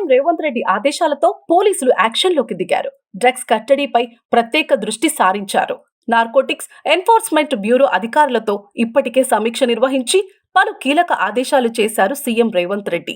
CM Revanth Reddy ఆదేశాలతో పోలీసులు యాక్షన్లోకి దిగారు. డ్రగ్స్ కట్టడిపై ప్రత్యేక దృష్టి సారించారు. నార్కోటిక్స్ ఎన్ఫోర్స్మెంట్ బ్యూరో అధికారులతో ఇప్పటికే సమీక్ష నిర్వహించి పలు కీలక ఆదేశాలు చేశారు సీఎం రేవంత్ రెడ్డి.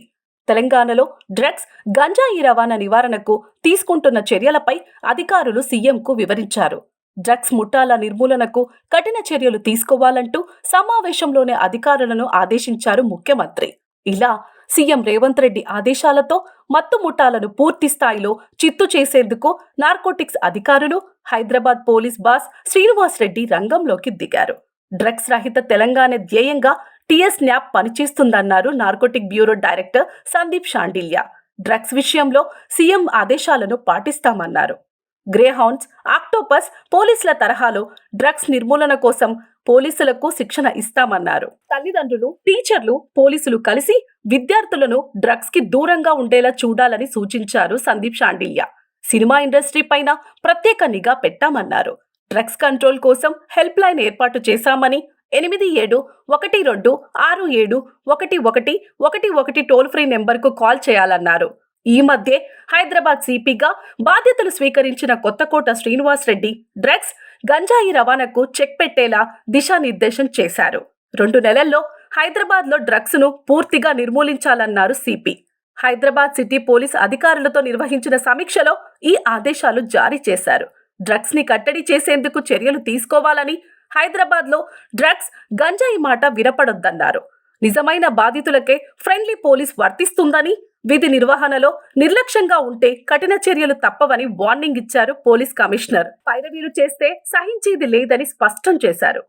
తెలంగాణలో డ్రగ్స్ గంజాయి రవాణా నివారణకు తీసుకుంటున్న చర్యలపై అధికారులు సీఎంకు వివరించారు. డ్రగ్స్ ముఠాల నిర్మూలనకు కఠిన చర్యలు తీసుకోవాలంటూ సమావేశంలోనే అధికారులను ఆదేశించారు ముఖ్యమంత్రి. ఇలా సీఎం రేవంత్ రెడ్డి ఆదేశాలతో మత్తు ముఠాలను పూర్తి స్థాయిలో చిత్తు చేసేందుకు నార్కోటిక్స్ అధికారులు హైదరాబాద్ పోలీస్ బాస్ శ్రీనివాస్ రెడ్డి రంగంలోకి దిగారు. డ్రగ్స్ రహిత తెలంగాణ ధ్యేయంగా TS NAB పనిచేస్తుందన్నారు narcotic bureau director Sandeep Shandilya. Drugs విషయంలో సీఎం ఆదేశాలను పాటిస్తామన్నారు. గ్రేహౌండ్స్ ఆక్టోపస్ పోలీసుల తరహాలో డ్రగ్స్ నిర్మూలన కోసం పోలీసులకు శిక్షణ ఇస్తామన్నారు. తల్లిదండ్రులు టీచర్లు పోలీసులు కలిసి విద్యార్థులను డ్రగ్స్కి దూరంగా ఉండేలా చూడాలని సూచించారు సందీప్ షాండిల్య. సినిమా ఇండస్ట్రీ పైన ప్రత్యేక నిఘా పెట్టామన్నారు. డ్రగ్స్ కంట్రోల్ కోసం హెల్ప్ లైన్ ఏర్పాటు చేశామని ఎనిమిది ఏడు ఒకటి రెండు ఆరు ఏడు ఒకటి ఒకటి ఒకటి ఒకటి టోల్ ఫ్రీ నెంబర్కు కాల్ చేయాలన్నారు. ఈ మధ్యే హైదరాబాద్ సిపిగా బాధ్యతలు స్వీకరించిన కొత్తకోట శ్రీనివాస్ రెడ్డి డ్రగ్స్ గంజాయి రవాణాకు చెక్ పెట్టేలా దిశానిర్దేశం చేశారు. రెండు నెలల్లో హైదరాబాద్లో డ్రగ్స్ను పూర్తిగా నిర్మూలించాలన్నారు సిపి. హైదరాబాద్ సిటీ పోలీస్ అధికారులతో నిర్వహించిన సమీక్షలో ఈ ఆదేశాలు జారీ చేశారు. డ్రగ్స్ని కట్టడి చేసేందుకు చర్యలు తీసుకోవాలని హైదరాబాద్లో డ్రగ్స్ గంజాయి మాట వినపడొద్దన్నారు. నిజమైన బాధితులకే ఫ్రెండ్లీ పోలీస్ వర్తిస్తుందని విధి నిర్వహణలో నిర్లక్ష్యంగా ఉంటే కఠిన చర్యలు తప్పవని వార్నింగ్ ఇచ్చారు పోలీస్ కమిషనర్. పైరవీలు చేస్తే సహించేది లేదని స్పష్టం చేశారు.